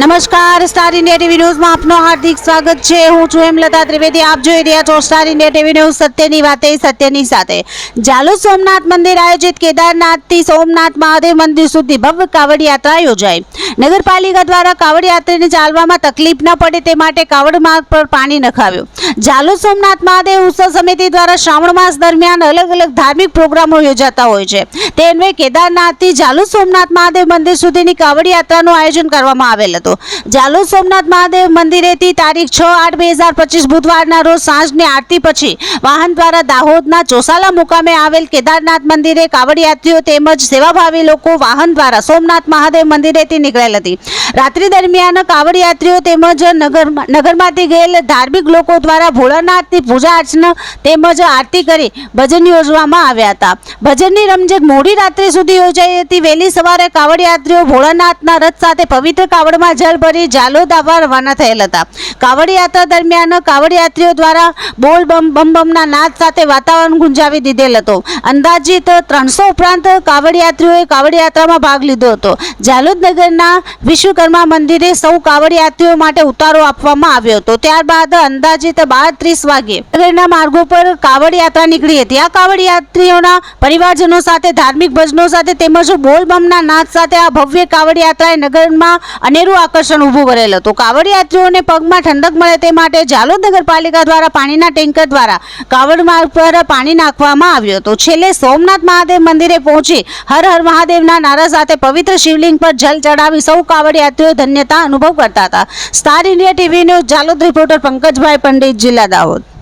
નમસ્કાર star India TV ન્યૂઝમાં આપનું હાર્દિક સ્વાગત છે. હું છું હેમલતા ત્રિવેદી. આપ જોઈ રહ્યા છો સ્ટાર ઇન્ડિયા ટીવી ન્યૂઝ સત્યની વાતે, સત્યની સાથે. જાલોદ સોમનાથ મંદિર આયોજિત કેદારનાથથી સોમનાથ મહાદેવ મંદિર સુધી ભવ્ય કાવડ યાત્રા યોજાઈ. નગરપાલિકા દ્વારા કાવડ યાત્રાને ચાલવામાં તકલીફ ન પડે તે માટે કાવડ માર્ગ પર પાણી નખાવ્યું. જાલોદ સોમનાથ મહાદેવ ઉત્સવ સમિતિ દ્વારા શ્રાવણ માસ દરમિયાન અલગ અલગ ધાર્મિક પ્રોગ્રામો યોજાતા હોય છે. તે અન્વયે કેદારનાથથી જાલોદ સોમનાથ મહાદેવ મંદિર સુધીની કાવડ યાત્રાનું આયોજન કરવામાં આવેલ હતું. જાલોદ સોમનાથ મહાદેવ મંદિરેથી તારીખ છ આઠ બે હજાર પચીસ બુધવારના રોજ સાંજની આરતી પછી વાહન દ્વારા દાહોદના ચોસાલા મુકામે આવેલ કેદારનાથ મંદિરે કાવડયાત્રીઓ તેમજ સેવાભાવી લોકો વાહન દ્વારા સોમનાથ મહાદેવ મંદિરેથી નીકળેલ હતી. રાત્રિ દરમિયાન કાવડયાત્રીઓ તેમજ નગર નગરમાંથી ગયેલ ધાર્મિક લોકો દ્વારા ભોળાનાથની પૂજા અર્ચના તેમજ આરતી કરી ભજન યોજવામાં આવ્યા હતા. ભજનની રમઝટ મોડી રાત્રે સુધી યોજાઈ હતી. વહેલી સવારે કાવડયાત્રીઓ ભોળાનાથના રથ સાથે પવિત્ર કાવડમાં જળ ભરી રવાના થયેલ હતા. કાવડ યાત્રા દરમિયાન કાવડ યાત્રીઓ દ્વારા બોલ બમ બમ બમના નાદ સાથે વાતાવરણ ગુંજાવી દીધેલ હતો. અંદાજિત ત્રણસો ઉપરાંત કાવડ યાત્રીઓએ કાવડ યાત્રામાં ભાગ લીધો હતો. જાલોદ નગરના વિશ્વકર્મા મંદિરે સૌ કાવડ યાત્રીઓ માટે ઉતારો આપવામાં આવ્યો હતો. ત્યારબાદ અંદાજિત બાર ત્રીસ વાગે નગરના માર્ગો પર કાવડ યાત્રા નીકળી હતી. આ કાવડ યાત્રીઓના પરિવારજનો સાથે, ધાર્મિક ભજનો સાથે તેમજ બોલ બમના નાદ સાથે આ ભવ્ય કાવડ યાત્રાએ નગરમાં અનેરું આકર્ષણ ઊભું કરેલ હતું. કાવડ યાત્રીઓને પગમાં ઠંડક મળે તે માટે જાલોદ નગરપાલિકા દ્વારા પાણીના ટેન્કર દ્વારા કાવડ માર્ગ પર પાણી નાખવામાં આવ્યું હતું. છેલ્લે સોમનાથ મહાદેવ મંદિરે પહોંચી હર હર મહાદેવના નારા સાથે પવિત્ર શિવલિંગ પર જલ ચડાવી સૌ કાવડ યાત્રીઓ ધન્યતા અનુભવ કરતા હતા. Star India TV news Jhalod reporter Pankajbhai Pandit, જિલ્લા દાહોદ.